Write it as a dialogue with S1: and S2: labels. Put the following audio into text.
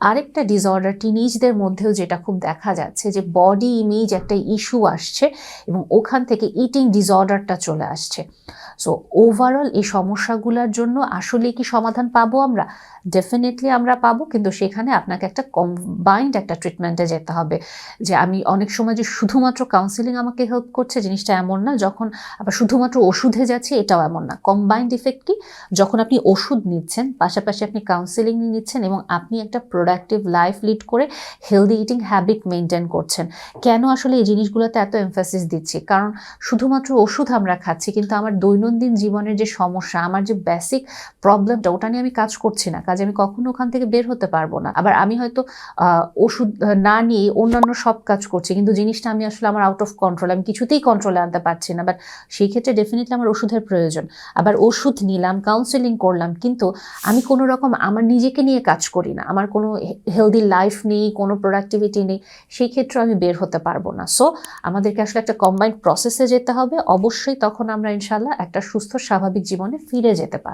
S1: আরেকটা ডিসঅর্ডার টিনেজদের মধ্যেও যেটা খুব দেখা যাচ্ছে যে বডি ইমেজ একটা ইস্যু আসছে এবং ওখান থেকে ইটিং ডিসঅর্ডারটা চলে আসছে। সো ওভারঅল এই সমস্যাগুলোর জন্য আসলে কি সমাধান পাবো আমরা? ডেফিনেটলি আমরা পাবো, কিন্তু সেখানে আপনাকে একটা কম্বাইন্ড একটা ট্রিটমেন্টে যেতে হবে। যে আমি অনেক সময় যে শুধুমাত্র কাউন্সিলিং আমাকে হেল্প করছে জিনিসটা এমন না, যখন আবার শুধুমাত্র ওষুধে যাচ্ছে এটাও এমন না। কম্বাইন্ড ইফেক্ট কি? যখন আপনি ওষুধ নিচ্ছেন, পাশাপাশি আপনি কাউন্সিলিং নিচ্ছেন এবং আপনি একটা প্রোডাক্টিভ লাইফ লিড করে হেলদি ইটিং হ্যাবিট মেনটেন করছেন। কেন আসলে এই জিনিসগুলোতে এত এমফাসিস দিচ্ছি? কারণ শুধুমাত্র ওষুধ আমরা খাচ্ছি, কিন্তু আমার দৈনন্দিন জীবনের যে সমস্যা, আমার যে বেসিক প্রবলেমটা ওটা নিয়ে আমি কাজ করছি না। কাজে আমি কখনো ওখান থেকে বের হতে পারব না। আবার আমি হয়তো ওষুধ না নিয়ে অন্যান্য সব কাজ করছি, কিন্তু জিনিসটা আমি আসলে আমার আউট অফ কন্ট্রোল আমি কিছুতেই কন্ট্রোলে আনতে পারছি না। বাট সেই ক্ষেত্রে ডেফিনেটলি আমার ওষুধের প্রয়োজন। আবার ওষুধ নিলাম কাউন্সেলিং করলাম, কিন্তু আমি কোনো রকম আমার নিজেকে নিয়ে কাজ করি না। আমার কোনো হেলদি লাইফ নেই, কোনো প্রোডাক্টিভিটি নেই, সেই ক্ষেত্রে আমি বের হতে পারব না। সো আমাদেরকে আসলে একটা কম্বাইন্ড প্রসেসে যেতে হবে। অবশ্যই তখন আমরা ইনশাল্লাহ একটা সুস্থ স্বাভাবিক জীবনে ফিরে যেতে পারব।